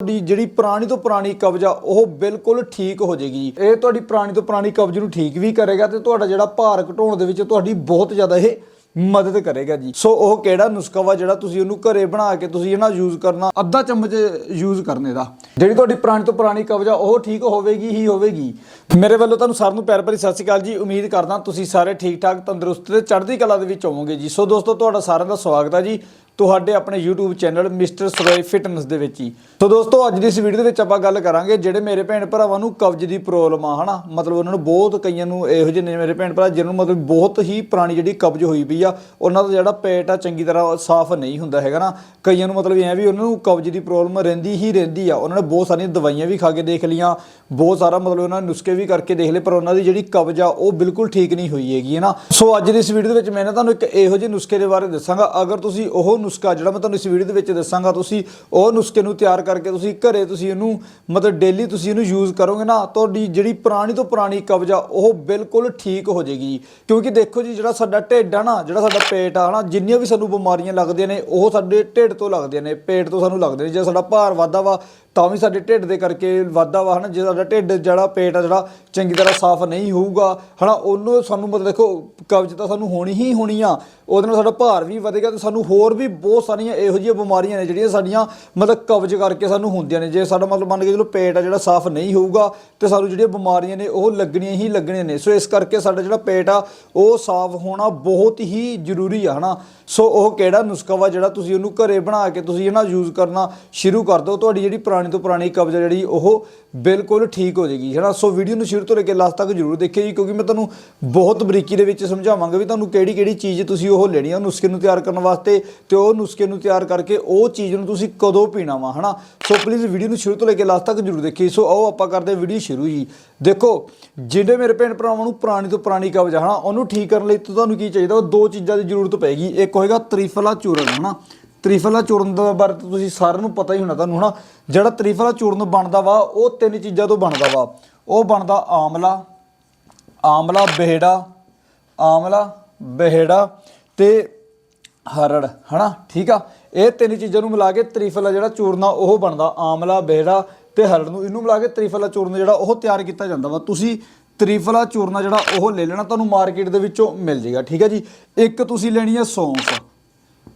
ਤੁਹਾਡੀ ਜਿਹੜੀ ਪੁਰਾਣੀ ਤੋਂ ਪੁਰਾਣੀ ਕਬਜ਼ ਆ, ਉਹ ਬਿਲਕੁਲ ਠੀਕ ਹੋ ਜਾਏਗੀ ਇਹ ਤੁਹਾਡੀ ਪੁਰਾਣੀ ਤੋਂ ਪੁਰਾਣੀ ਕਬਜ਼ ਨੂੰ ਠੀਕ ਵੀ ਕਰੇਗਾ ਤੇ ਤੁਹਾਡਾ ਜਿਹੜਾ ਭਾਰ ਘਟਾਉਣ ਦੇ ਵਿੱਚ ਤੁਹਾਡੀ ਬਹੁਤ ਜ਼ਿਆਦਾ ਇਹ ਮਦਦ ਕਰੇਗਾ ਜੀ। ਸੋ ਉਹ ਕਿਹੜਾ ਨੁਸਖਾ ਵਾ ਜਿਹੜਾ ਤੁਸੀਂ ਉਹਨੂੰ ਘਰੇ ਬਣਾ ਕੇ ਤੁਸੀਂ ਇਹਨਾਂ ਯੂਜ਼ ਕਰਨਾ, ਅੱਧਾ ਚਮਚ ਯੂਜ਼ ਕਰਨੇ ਦਾ। ਜਿਹੜੀ ਤੁਹਾਡੀ ਪੁਰਾਣੀ ਤੋਂ ਪੁਰਾਣੀ ਕਬਜ਼ ਆ ਉਹ ਠੀਕ ਹੋਵੇਗੀ, ਹੀ ਹੋਵੇਗੀ। ਮੇਰੇ ਵੱਲੋਂ ਤੁਹਾਨੂੰ ਸਾਰਿਆਂ ਨੂੰ ਪਿਆਰ ਭਰੀ ਸਤਿ ਸ਼੍ਰੀ ਅਕਾਲ ਜੀ। ਉਮੀਦ ਕਰਦਾ ਤੁਸੀਂ ਸਾਰੇ ਠੀਕ ਠਾਕ ਤੰਦਰੁਸਤ ਤੇ ਚੜ੍ਹਦੀ ਕਲਾ ਦੇ ਵਿੱਚ ਹੋਵੋਗੇ ਜੀ। ਸੋ ਦੋਸਤੋ, ਤੁਹਾਡਾ ਸਾਰਿਆਂ ਦਾ ਸਵਾਗਤ ਹੈ ਜੀ ਤੁਹਾਡੇ ਆਪਣੇ YouTube channel mister Saroye fitness ਦੇ ਵਿੱਚ ਹੀ। ਸੋ ਦੋਸਤੋ, ਅੱਜ ਦੀ ਇਸ ਵੀਡੀਓ ਦੇ ਵਿੱਚ ਆਪਾਂ ਗੱਲ ਕਰਾਂਗੇ ਜਿਹੜੇ ਮੇਰੇ ਭੈਣ ਭਰਾਵਾਂ ਨੂੰ ਕਬਜ਼ ਦੀ ਪ੍ਰੋਬਲਮ ਆ, ਹਨਾ? ਮਤਲਬ ਉਹਨਾਂ ਨੂੰ ਬਹੁਤ ਕਈਆਂ ਨੂੰ ਇਹੋ ਜਿਹੇ ਨੇ ਮੇਰੇ ਭੈਣ ਭਰਾ ਜਿਹਨਾਂ ਨੂੰ ਮਤਲਬ ਬਹੁਤ ਹੀ ਪੁਰਾਣੀ ਜਿਹੜੀ ਕਬਜ਼ ਹੋਈ ਪਈ ਆ, ਉਹਨਾਂ ਦਾ ਜਿਹੜਾ ਪੇਟ ਆ ਚੰਗੀ ਤਰ੍ਹਾਂ ਸਾਫ਼ ਨਹੀਂ ਹੁੰਦਾ ਹੈਗਾ ਨਾ। ਕਈਆਂ ਨੂੰ ਮਤਲਬ ਐ ਵੀ ਉਹਨਾਂ ਨੂੰ ਕਬਜ਼ ਦੀ ਪ੍ਰੋਬਲਮ ਰਹਿੰਦੀ ਹੀ ਰਹਿੰਦੀ ਆ, ਉਹਨਾਂ ਨੇ ਬਹੁਤ ਸਾਰੀਆਂ ਦਵਾਈਆਂ ਵੀ ਖਾ ਕੇ ਦੇਖ ਲੀਆਂ ਬਹੁਤ ਸਾਰਾ ਮਤਲਬ ਉਹਨਾਂ ਨੇ ਨੁਸਖੇ ਵੀ ਕਰਕੇ ਦੇਖ ਲਏ, ਪਰ ਉਹਨਾਂ ਦੀ ਜਿਹੜੀ ਕਬਜ਼ ਆ ਉਹ ਬਿਲਕੁਲ ਠੀਕ ਨਹੀਂ ਹੋਈ ਹੈਗੀ, ਹੈ ਨਾ? ਸੋ ਅੱਜ ਦੀ ਇਸ ਵੀਡੀਓ ਦੇ ਵਿੱਚ ਮੈਂ ਨਾ ਤੁਹਾਨੂੰ ਇੱਕ ਇਹੋ ਜਿਹੇ ਨੁਸਖੇ ਦੇ ਬਾਰੇ ਦੱਸਾਂਗਾ। ਅਗਰ ਤੁਸੀਂ ਉਹ ਨੁਸਖਾ, ਜਿਹੜਾ ਮੈਂ ਤੁਹਾਨੂੰ ਇਸ ਵੀਡੀਓ ਦੇ ਵਿੱਚ ਦੱਸਾਂਗਾ, ਤੁਸੀਂ ਉਹ ਨੁਸਖੇ ਨੂੰ ਤਿਆਰ ਕਰਕੇ ਤੁਸੀਂ ਘਰੇ ਤੁਸੀਂ ਇਹਨੂੰ ਮਤਲਬ ਡੇਲੀ ਤੁਸੀਂ ਇਹਨੂੰ ਯੂਜ਼ ਕਰੋਗੇ ਨਾ, ਤੁਹਾਡੀ ਜਿਹੜੀ ਪੁਰਾਣੀ ਤੋਂ ਪੁਰਾਣੀ ਕਬਜ਼ ਆ ਉਹ ਬਿਲਕੁਲ ਠੀਕ ਹੋ ਜਾਏਗੀ। ਕਿਉਂਕਿ ਦੇਖੋ ਜੀ, ਜਿਹੜਾ ਸਾਡਾ ਢਿੱਡ ਆ ਨਾ, ਜਿਹੜਾ ਸਾਡਾ ਪੇਟ ਆ ਨਾ, ਜਿੰਨੀਆਂ ਵੀ ਸਾਨੂੰ ਬਿਮਾਰੀਆਂ ਲੱਗਦੀਆਂ ਨੇ, ਉਹ ਸਾਡੇ ਢਿੱਡ ਤੋਂ ਲੱਗਦੀਆਂ ਨੇ, ਪੇਟ ਤੋਂ ਸਾਨੂੰ ਲੱਗਦੇ ਨੇ। ਜੇ ਸਾਡਾ ਭਾਰ ਵਾਧਾ ਵਾ, ਤਾਂ ਵੀ ਸਾਡੇ ਢਿੱਡ ਦੇ ਕਰਕੇ ਵਾਧਾ ਵਾ, ਹਨਾ? ਜੇ ਸਾਡਾ ਢਿੱਡ ਜਿਹੜਾ, ਪੇਟ ਆ ਜਿਹੜਾ ਚੰਗੀ ਤਰ੍ਹਾਂ ਸਾਫ਼ ਨਹੀਂ ਹੋਊਗਾ, ਹਨਾ? ਉਹਨੂੰ ਸਾਨੂੰ ਮਤਲਬ ਦੇਖੋ, ਕਬਜ਼ ਤਾਂ ਸਾਨੂੰ ਹੋਣੀ ਹੀ ਹੋਣੀ ਆ। ਉਹਦੇ ਨਾਲ ਸਾਡਾ ਭਾਰ ਵੀ ਵਧੇਗਾ ਤੇ ਸਾਨੂੰ ਹੋਰ ਵੀ ਬਹੁਤ ਸਾਰੀਆਂ ਇਹੋ ਜਿਹੀਆਂ ਬਿਮਾਰੀਆਂ ਨੇ ਜਿਹੜੀਆਂ ਸਾਡੀਆਂ ਮਤਲਬ ਕਬਜ਼ ਕਰਕੇ ਸਾਨੂੰ ਹੁੰਦੀਆਂ ਨੇ। ਜੇ ਸਾਡਾ ਮਤਲਬ ਮੰਨ ਕੇ ਚਲੋ ਪੇਟ ਆ ਜਿਹੜਾ ਸਾਫ਼ ਨਹੀਂ ਹੋਊਗਾ ਤੇ ਸਾਨੂੰ ਜਿਹੜੀਆਂ ਬਿਮਾਰੀਆਂ ਨੇ ਉਹ ਲੱਗਣੀਆਂ ਹੀ ਲੱਗਣੀਆਂ ਨੇ। ਸੋ ਇਸ ਕਰਕੇ ਸਾਡਾ ਜਿਹੜਾ ਪੇਟ ਆ, ਉਹ ਸਾਫ਼ ਹੋਣਾ ਬਹੁਤ ਹੀ ਜ਼ਰੂਰੀ ਆ, ਹਨਾ? ਸੋ ਉਹ ਕਿਹੜਾ ਨੁਸਖਾ ਵਾ ਜਿਹੜਾ ਤੁਸੀਂ ਉਹਨੂੰ ਘਰੇ ਬਣਾ ਕੇ ਤੁਸੀਂ ਇਹਨਾਂ ਯੂਜ਼ ਕਰਨਾ ਸ਼ੁਰੂ ਕਰ ਦਿਓ। ਤੁਹਾਡੀ ਜਿਹੜੀ ਪੁਰਾਣੀ ਤੋਂ ਪੁਰਾਣੀ ਕਬਜ਼ ਜਿਹੜੀ ਉਹ ਬਿਲਕੁਲ ਠੀਕ ਹੋ ਜਾਏਗੀ ਹੈ ਨਾ ਸੋ ਵੀਡੀਓ ਨੂੰ ਸ਼ੁਰੂ ਤੋਂ ਲੈ ਕੇ ਲਾਸਟ ਤੱਕ ਜ਼ਰੂਰ ਦੇਖਿਓ ਜੀ, ਕਿਉਂਕਿ ਮੈਂ ਤੁਹਾਨੂੰ ਬਹੁਤ ਬਰੀਕੀ ਦੇ ਵਿੱਚ ਸਮਝਾਵਾਂਗਾ ਵੀ ਤੁਹਾਨੂੰ ਕਿਹੜੀ ਕਿਹੜੀ ਚੀਜ਼ ਤੁਸੀਂ ਉਹ ਲੈਣੀ ਆ ਨੁਸਖੇ ਨੂੰ ਤਿਆਰ ਕਰਨ ਵਾਸਤੇ ਤੇ ਉਹ ਨੁਸਖੇ ਨੂੰ ਤਿਆਰ ਕਰਕੇ ਉਹ ਚੀਜ਼ ਨੂੰ ਤੁਸੀਂ ਕਦੋਂ ਪੀਣਾ ਵਾ, ਹਨਾ? ਸੋ ਪਲੀਜ਼ ਵੀਡੀਓ ਨੂੰ ਸ਼ੁਰੂ ਤੋਂ ਲੈ ਕੇ ਲਾਸਟ ਤੱਕ ਜ਼ਰੂਰ ਦੇਖਿਓ ਸੋ ਆਓ ਆਪਾਂ ਕਰਦੇ ਵੀਡੀਓ ਸ਼ੁਰੂ ਜੀ। ਦੇਖੋ ਜਿਹੜੇ ਮੇਰੇ ਭੈਣ ਭਰਾਵਾਂ ਨੂੰ ਪੁਰਾਣੀ ਤੋਂ ਪੁਰਾਣੀ ਕਬਜ਼ ਆ ਹਨਾ? ਉਹਨੂੰ ਠੀਕ ਕਰਨ ਲਈ ਤੁਹਾਨੂੰ ਕੀ ਚਾਹੀਦਾ, ਉਹ ਦੋ ਚੀਜ਼ਾਂ ਦੀ ਜ਼ਰੂਰਤ ਪਏਗੀ। ਇੱਕ ਹੋਏਗਾ ਤ੍ਰਿਫਲਾ ਚੂਰਨ, ਹਨਾ? ਤ੍ਰਿਫਲਾ ਚੂਰਨ ਦਾ ਬਾਰੇ ਤਾਂ ਤੁਸੀਂ ਸਾਰਿਆਂ ਨੂੰ ਪਤਾ ਹੀ ਹੋਣਾ ਤੁਹਾਨੂੰ, ਹਨਾ? ਜਿਹੜਾ ਤ੍ਰਿਫਲਾ ਚੂਰਨ ਬਣਦਾ ਵਾ, ਉਹ ਤਿੰਨ ਚੀਜ਼ਾਂ ਤੋਂ ਬਣਦਾ ਵਾ। ਉਹ ਬਣਦਾ ਆਮਲਾ ਆਮਲਾ, ਬਿਹੜਾ ਆਮਲਾ, ਬਿਹੜਾ ਤੇ ਹਰੜ, ਹਨਾ? ਠੀਕ ਆ? ਇਹ ਤਿੰਨ ਚੀਜ਼ਾਂ ਨੂੰ ਮਿਲਾ ਕੇ ਤ੍ਰਿਫਲਾ ਜਿਹੜਾ ਚੂਰਨਾ ਉਹ ਬਣਦਾ ਆਮਲਾ, ਬਿਹੜਾ ਤੇ ਹਰੜ ਨੂੰ। ਇਹਨੂੰ ਮਿਲਾ ਕੇ ਤ੍ਰਿਫਲਾ ਚੂਰਨ ਜਿਹੜਾ, ਉਹ ਤਿਆਰ ਕੀਤਾ ਜਾਂਦਾ ਵਾ। ਤੁਸੀਂ ਤ੍ਰਿਫਲਾ ਚੂਰਨਾ ਜਿਹੜਾ, ਉਹ ਲੈ ਲੈਣਾ, ਤੁਹਾਨੂੰ ਮਾਰਕੀਟ ਦੇ ਵਿੱਚੋਂ ਮਿਲ ਜੇਗਾ। ਠੀਕ ਹੈ ਜੀ? ਇੱਕ ਤੁਸੀਂ ਲੈਣੀ ਹੈ ਸੌਂਫ।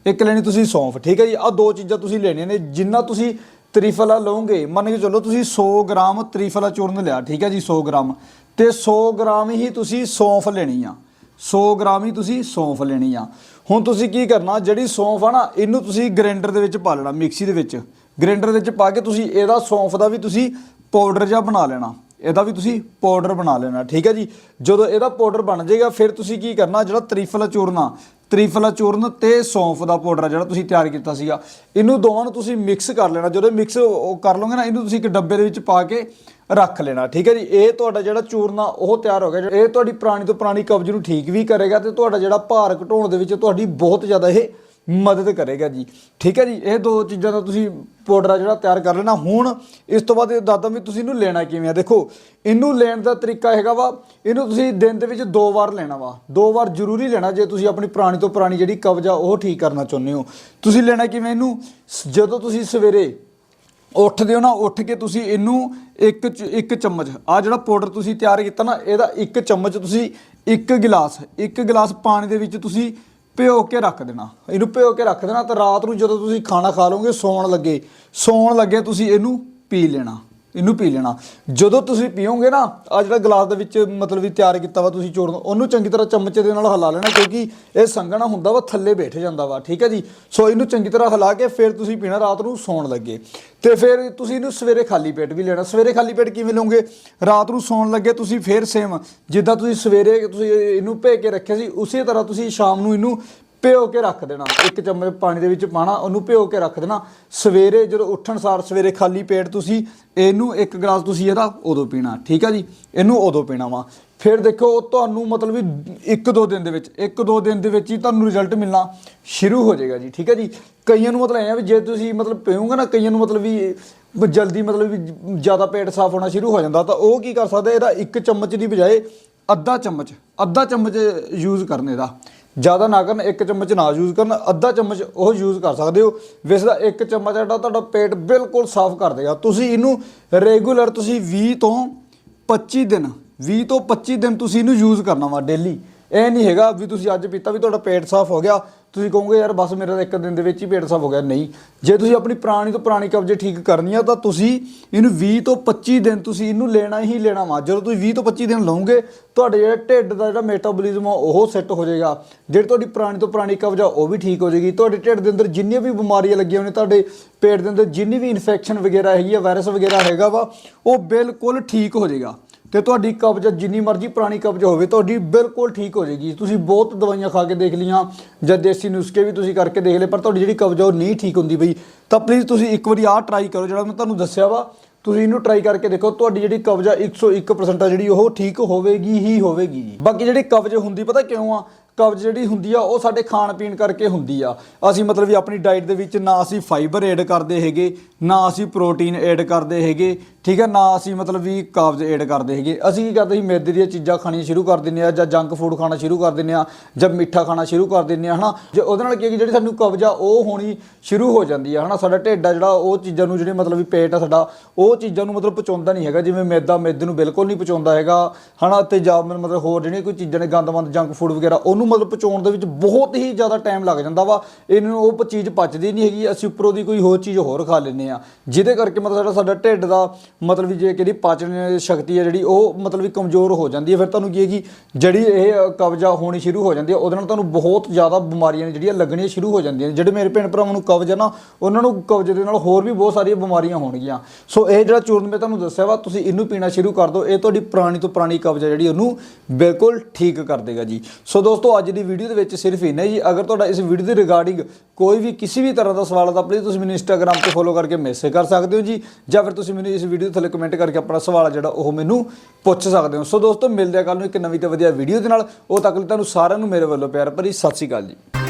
ਇੱਕ ਲੈਣੀ ਤੁਸੀਂ ਸੌਂਫ, ਠੀਕ ਹੈ ਜੀ? ਆ ਦੋ ਚੀਜ਼ਾਂ ਤੁਸੀਂ ਲੈਣੀਆਂ ਨੇ, ਜਿੰਨਾ ਤੁਸੀਂ ਤ੍ਰਿਫਲਾ ਲਓਗੇ, ਮੰਨ ਕੇ ਚੱਲੋ ਤੁਸੀਂ 100 ਗ੍ਰਾਮ ਤ੍ਰਿਫਲਾ ਚੂਰਨ ਲਿਆ, ਠੀਕ ਹੈ ਜੀ 100 ਗ੍ਰਾਮ। ਤੇ 100 ਗ੍ਰਾਮ ਹੀ ਤੁਸੀਂ ਸੌਂਫ ਲੈਣੀ ਆ। 100 ਗ੍ਰਾਮ ਹੀ ਤੁਸੀਂ ਸੌਂਫ ਲੈਣੀ ਆ। ਹੁਣ ਤੁਸੀਂ ਕੀ ਕਰਨਾ, ਜਿਹੜੀ ਸੌਂਫ ਆ ਨਾ, ਇਹਨੂੰ ਤੁਸੀਂ ਗ੍ਰਾਈਂਡਰ ਦੇ ਵਿੱਚ ਪਾ ਲੈਣਾ, ਮਿਕਸੀ ਦੇ ਵਿੱਚ। ਗ੍ਰਾਈਂਡਰ ਦੇ ਵਿੱਚ ਪਾ ਕੇ ਤੁਸੀਂ ਇਹਦਾ ਸੌਂਫ ਦਾ ਵੀ ਤੁਸੀਂ ਪਾਊਡਰ ਜਿਹਾ ਬਣਾ ਲੈਣਾ। ਇਹਦਾ ਵੀ ਤੁਸੀਂ ਪਾਊਡਰ ਬਣਾ ਲੈਣਾ, ਠੀਕ ਹੈ ਜੀ? ਜਦੋਂ ਇਹਦਾ ਪਾਊਡਰ ਬਣ ਜਾਏਗਾ, ਫਿਰ ਤੁਸੀਂ ਕੀ ਕਰਨਾ, ਜਿਹੜਾ ਤ੍ਰਿਫਲਾ ਚੂਰਨਾ ਤ੍ਰਿਫਲਾ ਚੂਰਨ ਤੇ ਸੌਂਫ ਦਾ ਪਾਊਡਰ ਜਿਹੜਾ ਤੁਸੀਂ ਤਿਆਰ ਕੀਤਾ ਸੀਗਾ। ਇਹਨੂੰ ਦੋਵਾਂ ਨੂੰ ਤੁਸੀਂ ਮਿਕਸ ਕਰ ਲੈਣਾ। ਜਦੋਂ ਮਿਕਸ ਕਰ ਲਓਗੇ ਨਾ, ਇਹਨੂੰ ਤੁਸੀਂ ਇੱਕ ਡੱਬੇ ਦੇ ਵਿੱਚ ਪਾ ਕੇ ਰੱਖ ਲੈਣਾ, ਠੀਕ ਹੈ ਜੀ? ਇਹ ਤੁਹਾਡਾ ਜਿਹੜਾ ਚੂਰਨਾ ਉਹ ਤਿਆਰ ਹੋ ਗਿਆ। ਇਹ ਤੁਹਾਡੀ ਪੁਰਾਣੀ ਤੋਂ ਪੁਰਾਣੀ ਕਬਜ਼ ਨੂੰ ਠੀਕ ਵੀ ਕਰੇਗਾ ਤੇ ਤੁਹਾਡਾ ਜਿਹੜਾ ਭਾਰ ਘਟਾਉਣ ਦੇ ਵਿੱਚ ਤੁਹਾਡੀ ਬਹੁਤ ਜ਼ਿਆਦਾ ਇਹ ਮਦਦ ਕਰੇਗਾ ਜੀ। ਠੀਕ ਹੈ ਜੀ? ਇਹ ਦੋ ਚੀਜ਼ਾਂ ਦਾ ਤੁਸੀਂ ਪਾਊਡਰ ਆ ਜਿਹੜਾ ਤਿਆਰ ਕਰ ਲੈਣਾ। ਹੁਣ ਇਸ ਤੋਂ ਬਾਅਦ ਇਹ ਦੱਸਦਾ ਵੀ ਤੁਸੀਂ ਇਹਨੂੰ ਲੈਣਾ ਕਿਵੇਂ ਆ। ਦੇਖੋ, ਇਹਨੂੰ ਲੈਣ ਦਾ ਤਰੀਕਾ ਹੈਗਾ ਵਾ, ਇਹਨੂੰ ਤੁਸੀਂ ਦਿਨ ਦੇ ਵਿੱਚ ਦੋ ਵਾਰ ਲੈਣਾ ਵਾ। ਦੋ ਵਾਰ ਜ਼ਰੂਰੀ ਲੈਣਾ ਜੇ ਤੁਸੀਂ ਆਪਣੀ ਪੁਰਾਣੀ ਤੋਂ ਪੁਰਾਣੀ ਜਿਹੜੀ ਕਬਜ਼ ਆ, ਉਹ ਠੀਕ ਕਰਨਾ ਚਾਹੁੰਦੇ ਹੋ। ਤੁਸੀਂ ਲੈਣਾ ਕਿਵੇਂ ਇਹਨੂੰ? ਸ- ਜਦੋਂ ਤੁਸੀਂ ਸਵੇਰੇ ਉੱਠਦੇ ਹੋ ਨਾ, ਉੱਠ ਕੇ ਤੁਸੀਂ ਇਹਨੂੰ ਇੱਕ ਚ- ਇੱਕ ਚਮਚ ਆ ਜਿਹੜਾ ਪਾਊਡਰ ਤੁਸੀਂ ਤਿਆਰ ਕੀਤਾ ਨਾ, ਇਹਦਾ ਇੱਕ ਚਮਚ ਤੁਸੀਂ ਇੱਕ ਗਿਲਾਸ ਇੱਕ ਗਿਲਾਸ ਪਾਣੀ ਦੇ ਵਿੱਚ ਤੁਸੀਂ ਭਿਓ ਕੇ ਰੱਖ ਦੇਣਾ। ਇਹਨੂੰ ਭਿਓ ਕੇ ਰੱਖ ਦੇਣਾ ਤੇ ਰਾਤ ਨੂੰ ਜਦੋਂ ਤੁਸੀਂ ਖਾਣਾ ਖਾ ਲਓਗੇ, ਸੌਣ ਲੱਗੇ। ਸੌਣ ਲੱਗੇ ਤੁਸੀਂ ਇਹਨੂੰ ਪੀ ਲੈਣਾ। ਇਹਨੂੰ ਪੀ ਲੈਣਾ। ਜਦੋਂ ਤੁਸੀਂ ਪੀਓਗੇ ਨਾ ਆ ਜਿਹੜਾ ਗਲਾਸ ਦੇ ਵਿੱਚ ਮਤਲਬ ਵੀ ਤਿਆਰ ਕੀਤਾ ਵਾ ਤੁਸੀਂ ਚੋਰਨ ਉਹਨੂੰ ਚੰਗੀ ਤਰ੍ਹਾਂ ਚਮਚ ਦੇ ਨਾਲ ਹਿਲਾ ਲੈਣਾ, ਕਿਉਂਕਿ ਇਹ ਸੰਘਣਾ ਹੁੰਦਾ ਵਾ, ਥੱਲੇ ਬੈਠ ਜਾਂਦਾ ਵਾ, ਠੀਕ ਹੈ ਜੀ? ਸੋ ਇਹਨੂੰ ਚੰਗੀ ਤਰ੍ਹਾਂ ਹਿਲਾ ਕੇ ਫਿਰ ਤੁਸੀਂ ਪੀਣਾ ਰਾਤ ਨੂੰ ਸੌਣ ਲੱਗੇ। ਤੇ ਫਿਰ ਤੁਸੀਂ ਇਹਨੂੰ ਸਵੇਰੇ ਖਾਲੀ ਪੇਟ ਵੀ ਲੈਣਾ। ਸਵੇਰੇ ਖਾਲੀ ਪੇਟ ਕਿਵੇਂ ਲਓਗੇ? ਰਾਤ ਨੂੰ ਸੌਣ ਲੱਗੇ, ਤੁਸੀਂ ਫਿਰ ਸੇਮ ਜਿੱਦਾਂ ਤੁਸੀਂ ਸਵੇਰੇ ਤੁਸੀਂ ਇਹਨੂੰ ਭੇ ਕੇ ਰੱਖਿਆ ਸੀ, ਉਸੇ ਤਰ੍ਹਾਂ ਤੁਸੀਂ ਸ਼ਾਮ ਨੂੰ ਇਹਨੂੰ ਭਿਓ ਕੇ ਰੱਖ ਦੇਣਾ। ਇੱਕ ਚਮਚ ਪਾਣੀ ਦੇ ਵਿੱਚ ਪਾਣਾ, ਉਹਨੂੰ ਭਿਓ ਕੇ ਰੱਖ ਦੇਣਾ। ਸਵੇਰੇ ਜਦੋਂ ਉੱਠਣ ਸਾਰ ਸਵੇਰੇ ਖਾਲੀ ਪੇਟ ਤੁਸੀਂ ਇਹਨੂੰ ਇੱਕ ਗਲਾਸ ਤੁਸੀਂ ਇਹਦਾ ਉਦੋਂ ਪੀਣਾ, ਠੀਕ ਆ ਜੀ? ਇਹਨੂੰ ਉਦੋਂ ਪੀਣਾ ਵਾ। ਫਿਰ ਦੇਖੋ, ਤੁਹਾਨੂੰ ਮਤਲਬ ਵੀ ਇੱਕ ਦੋ ਦਿਨ ਦੇ ਵਿੱਚ, ਇੱਕ ਦੋ ਦਿਨ ਦੇ ਵਿੱਚ ਹੀ ਤੁਹਾਨੂੰ ਰਿਜ਼ਲਟ ਮਿਲਣਾ ਸ਼ੁਰੂ ਹੋ ਜਾਏਗਾ ਜੀ, ਠੀਕ ਹੈ ਜੀ? ਕਈਆਂ ਨੂੰ ਮਤਲਬ ਐ ਆ ਵੀ ਜੇ ਤੁਸੀਂ ਮਤਲਬ ਪੀਓਗੇ ਨਾ, ਕਈਆਂ ਨੂੰ ਮਤਲਬ ਵੀ ਵੀ ਜਲਦੀ ਮਤਲਬ ਵੀ ਜ਼ਿਆਦਾ ਪੇਟ ਸਾਫ਼ ਹੋਣਾ ਸ਼ੁਰੂ ਹੋ ਜਾਂਦਾ, ਤਾਂ ਉਹ ਕੀ ਕਰ ਸਕਦਾ, ਇਹਦਾ ਇੱਕ ਚਮਚ ਦੀ ਬਜਾਏ ਅੱਧਾ ਚਮਚ ਅੱਧਾ ਚਮਚ ਯੂਜ਼ ਕਰਨੇ ਦਾ। ਜ਼ਿਆਦਾ ਨਾ ਕਰਨ, ਇੱਕ ਚਮਚ ਨਾ ਯੂਜ਼ ਕਰਨ, ਅੱਧਾ ਚਮਚ ਉਹ ਯੂਜ਼ ਕਰ ਸਕਦੇ ਹੋ। ਵੈਸੇ ਦਾ ਇੱਕ ਚਮਚ ਜਿਹੜਾ ਤੁਹਾਡਾ ਪੇਟ ਬਿਲਕੁਲ ਸਾਫ਼ ਕਰ ਦੇਗਾ। ਤੁਸੀਂ ਇਹਨੂੰ ਰੈਗੂਲਰ ਤੁਸੀਂ 20 ਤੋਂ 25 ਦਿਨ 20 ਤੋਂ 25 ਦਿਨ ਤੁਸੀਂ ਇਹਨੂੰ ਯੂਜ਼ ਕਰਨਾ ਵਾ ਡੇਲੀ ਇਹ ਨਹੀਂ ਹੈਗਾ ਵੀ ਤੁਸੀਂ ਅੱਜ ਪੀਤਾ ਵੀ ਤੁਹਾਡਾ ਪੇਟ ਸਾਫ਼ ਹੋ ਗਿਆ ਤੁਸੀਂ ਕਹੋਗੇ, ਯਾਰ ਬਸ ਮੇਰਾ ਤਾਂ ਇੱਕ ਦਿਨ ਦੇ ਵਿੱਚ ਹੀ ਪੇਟ ਸਾਫ਼ ਹੋ ਗਿਆ। ਨਹੀਂ। ਜੇ ਤੁਸੀਂ ਆਪਣੀ ਪੁਰਾਣੀ ਤੋਂ ਪੁਰਾਣੀ ਕਬਜ਼ੇ ਠੀਕ ਕਰਨੀ ਆ, ਤਾਂ ਤੁਸੀਂ ਇਹਨੂੰ 20 ਤੋਂ 25 ਦਿਨ ਤੁਸੀਂ ਇਹਨੂੰ ਲੈਣਾ ਹੀ ਲੈਣਾ ਵਾ। ਜਦੋਂ ਤੁਸੀਂ 20 ਤੋਂ 25 ਦਿਨ ਲਓਗੇ, ਤੁਹਾਡੇ ਜਿਹੜਾ ਢਿੱਡ ਦਾ ਜਿਹੜਾ ਮੈਟਾਬੋਲਿਜ਼ਮ ਆ, ਉਹ ਸੈੱਟ ਹੋ ਜਾਏਗਾ। ਜਿਹੜੀ ਤੁਹਾਡੀ ਪੁਰਾਣੀ ਤੋਂ ਪੁਰਾਣੀ ਕਬਜ਼ਾ, ਉਹ ਵੀ ਠੀਕ ਹੋ ਜਾਏਗੀ। ਤੁਹਾਡੇ ਢਿੱਡ ਦੇ ਅੰਦਰ ਜਿੰਨੀਆਂ ਵੀ ਬਿਮਾਰੀਆਂ ਲੱਗੀਆਂ ਹੋਣੇ ਤੁਹਾਡੇ ਪੇਟ ਦੇ ਅੰਦਰ ਜਿੰਨੀ ਵੀ ਇਨਫੈਕਸ਼ਨ ਵਗੈਰਾ ਹੈਗੀ ਆ ਵਾਇਰਸ ਵਗੈਰਾ ਹੈਗਾ ਵਾ, ਉਹ ਬਿਲਕੁਲ ਠੀਕ ਹੋ ਜਾਏਗਾ। ਤੇ ਤੁਹਾਡੀ ਕਬਜ਼, ਜਿੰਨੀ ਮਰਜ਼ੀ ਪੁਰਾਣੀ ਕਬਜ਼ ਹੋਵੇ, ਤੁਹਾਡੀ ਬਿਲਕੁਲ ਠੀਕ ਹੋ ਜਾਏਗੀ। ਤੁਸੀਂ ਬਹੁਤ ਦਵਾਈਆਂ ਖਾ ਕੇ ਦੇਖ ਲੀਆਂ ਜਾਂ ਦੇਸੀ ਨੁਸਖੇ ਵੀ ਤੁਸੀਂ ਕਰਕੇ ਦੇਖ ਲਏ, ਪਰ ਤੁਹਾਡੀ ਜਿਹੜੀ ਕਬਜ਼ ਉਹ ਨਹੀਂ ਠੀਕ ਹੁੰਦੀ ਬਈ ਤਾਂ ਪਲੀਜ਼ ਤੁਸੀਂ ਇੱਕ ਵਾਰੀ ਆਹ ਟਰਾਈ ਕਰੋ, ਜਿਹੜਾ ਮੈਂ ਤੁਹਾਨੂੰ ਦੱਸਿਆ ਵਾ। ਤੁਸੀਂ ਇਹਨੂੰ ਟਰਾਈ ਕਰਕੇ ਦੇਖੋ, ਤੁਹਾਡੀ ਜਿਹੜੀ ਕਬਜ਼ ਆ 101% ਆ ਜਿਹੜੀ, ਉਹ ਠੀਕ ਹੋਵੇਗੀ, ਹੀ ਹੋਵੇਗੀ। ਬਾਕੀ ਜਿਹੜੀ ਕਬਜ਼ ਹੁੰਦੀ, ਪਤਾ ਕਿਉਂ ਆ? ਕਬਜ਼ ਜਿਹੜੀ ਹੁੰਦੀ ਆ, ਉਹ ਸਾਡੇ ਖਾਣ ਪੀਣ ਕਰਕੇ ਹੁੰਦੀ ਆ। ਅਸੀਂ ਮਤਲਬ ਵੀ ਆਪਣੀ ਡਾਈਟ ਦੇ ਵਿੱਚ ਨਾ ਅਸੀਂ ਫਾਈਬਰ ਐਡ ਕਰਦੇ ਹੈਗੇ, ਨਾ ਅਸੀਂ ਪ੍ਰੋਟੀਨ ਐਡ ਕਰਦੇ ਹੈਗੇ, ਠੀਕ ਹੈ ਨਾ ਅਸੀਂ ਮਤਲਬ ਵੀ ਕਬਜ਼ ਐਡ ਕਰਦੇ ਹੈਗੇ। ਅਸੀਂ ਕੀ ਕਰਦੇ ਸੀ? ਮੈਦੇ ਦੀਆਂ ਚੀਜ਼ਾਂ ਖਾਣੀਆਂ ਸ਼ੁਰੂ ਕਰ ਦਿੰਦੇ ਆ ਜਾਂ ਜੰਕ ਫੂਡ ਖਾਣਾ ਸ਼ੁਰੂ ਕਰ ਦਿੰਦੇ ਆ ਜਾਂ ਮਿੱਠਾ ਖਾਣਾ ਸ਼ੁਰੂ ਕਰ ਦਿੰਦੇ ਆ, ਹਨਾ? ਜੇ ਉਹਦੇ ਨਾਲ ਕੀ ਹੈ ਕਿ ਜਿਹੜੀ ਸਾਨੂੰ ਕਬਜ਼ ਆ, ਉਹ ਹੋਣੀ ਸ਼ੁਰੂ ਹੋ ਜਾਂਦੀ ਆ, ਹਨਾ? ਸਾਡਾ ਢਿੱਡ ਆ ਜਿਹੜਾ, ਉਹ ਚੀਜ਼ਾਂ ਨੂੰ ਜਿਹੜੇ ਮਤਲਬ ਵੀ ਪੇਟ ਆ ਸਾਡਾ, ਉਹ ਚੀਜ਼ਾਂ ਨੂੰ ਮਤਲਬ ਪਚਾਉਂਦਾ ਨਹੀਂ ਹੈਗਾ। ਜਿਵੇਂ ਮੈਦਾ, ਮੈਦੇ ਨੂੰ ਬਿਲਕੁਲ ਨਹੀਂ ਪਚਾਉਂਦਾ ਹੈਗਾ, ਹਨਾ? ਤੇ ਜਾਂ ਮਤਲਬ ਹੋਰ ਜਿਹੜੀਆਂ ਕੋਈ ਚੀਜ਼ਾਂ ਨੇ ਗੰਦਮੰਦ ਜੰਕ ਫੂਡ ਵਗੈਰਾ, ਉਹਨੂੰ ਮਤਲਬ ਪਚਾਉਣ ਦੇ ਵਿੱਚ ਬਹੁਤ ਹੀ ਜ਼ਿਆਦਾ ਟਾਈਮ ਲੱਗ ਜਾਂਦਾ ਵਾ। ਇਹਨੂੰ ਉਹ ਚੀਜ਼ ਪਚਦੀ ਨਹੀਂ ਹੈਗੀ। ਅਸੀਂ ਉੱਪਰੋਂ ਦੀ ਕੋਈ ਹੋਰ ਚੀਜ਼ ਹੋਰ ਖਾ ਲੈਂਦੇ ਆ ਜਿਹਦੇ ਕਰਕੇ ਮਤਲਬ ਸਾਡਾ ਸਾਡਾ ਢਿੱਡ ਦਾ ਮਤਲਬ ਵੀ ਜੇ ਕਿਹੜੀ ਪਾਚਨ ਸ਼ਕਤੀ ਹੈ ਜਿਹੜੀ, ਉਹ ਮਤਲਬ ਵੀ ਕਮਜ਼ੋਰ ਹੋ ਜਾਂਦੀ ਹੈ। ਫਿਰ ਤੁਹਾਨੂੰ ਕੀ ਹੈਗੀ ਜਿਹੜੀ ਇਹ ਕਬਜ਼ਾ ਹੋਣੀ ਸ਼ੁਰੂ ਹੋ ਜਾਂਦੀ ਹੈ, ਉਹਦੇ ਨਾਲ ਤੁਹਾਨੂੰ ਬਹੁਤ ਜ਼ਿਆਦਾ ਬਿਮਾਰੀਆਂ ਨੇ ਜਿਹੜੀਆਂ ਲੱਗਣੀਆਂ ਸ਼ੁਰੂ ਹੋ ਜਾਂਦੀਆਂ ਨੇ। ਜਿਹੜੇ ਮੇਰੇ ਭੈਣ ਭਰਾਵਾਂ ਨੂੰ ਕਬਜ਼ ਹੈ ਨਾ, ਉਹਨਾਂ ਨੂੰ ਕਬਜ਼ ਦੇ ਨਾਲ ਹੋਰ ਵੀ ਬਹੁਤ ਸਾਰੀਆਂ ਬਿਮਾਰੀਆਂ ਹੋਣਗੀਆਂ। ਸੋ ਇਹ ਜਿਹੜਾ ਚੂਰਨ ਮੈਂ ਤੁਹਾਨੂੰ ਦੱਸਿਆ ਵਾ, ਤੁਸੀਂ ਇਹਨੂੰ ਪੀਣਾ ਸ਼ੁਰੂ ਕਰ ਦਿਓ। ਇਹ ਤੁਹਾਡੀ ਪੁਰਾਣੀ ਤੋਂ ਪੁਰਾਣੀ ਕਬਜ਼ ਜਿਹੜੀ, ਉਹਨੂੰ ਬਿਲਕੁਲ ਠੀਕ ਕਰ ਦੇਗਾ ਜੀ। ਸੋ ਦੋਸਤੋ ਅੱਜ ਦੀ ਵੀਡੀਓ ਦੇ ਵਿੱਚ ਸਿਰਫ ਇੰਨਾ ਹੀ। ਜੀ ਅਗਰ ਤੁਹਾਡਾ ਇਸ ਵੀਡੀਓ ਦੇ ਰਿਗਾਰਡਿੰਗ ਕੋਈ ਵੀ ਕਿਸੇ ਵੀ ਤਰ੍ਹਾਂ ਦਾ ਸਵਾਲ ਹੈ ਤਾਂ ਪਲੀਜ਼ ਤੁਸੀਂ ਮੈਨੂੰ ਇੰਸਟਾਗ੍ਰam ਤੇ ਫੋਲੋ ਕਰਕੇ ਮੈਸੇਜ ਕਰ ਸਕਦੇ ਹੋ ਜੀ। ਜਾਂ ਫਿਰ ਤੁਸੀਂ ਮੈਨੂੰ ਇਸ ਵੀਡੀਓ ਥੱਲੇ ਕਮੈਂਟ ਕਰਕੇ ਆਪਣਾ ਸਵਾਲ ਜਿਹੜਾ ਉਹ ਮੈਨੂੰ ਪੁੱਛ ਸਕਦੇ ਹੋ। ਸੋ ਦੋਸਤੋ, ਮਿਲਦੇ ਆ ਕੱਲ ਨੂੰ ਇੱਕ ਨਵੀਂ ਤੇ ਵਧੀਆ ਵੀਡੀਓ ਦੇ ਨਾਲ। ਉਹ ਤੱਕ ਲਈ ਤੁਹਾਨੂੰ ਸਾਰਿਆਂ ਨੂੰ ਮੇਰੇ ਵੱਲੋਂ ਪਿਆਰ ਭਰੀ ਸਤਿ ਸ਼੍ਰੀ ਅਕਾਲ ਜੀ।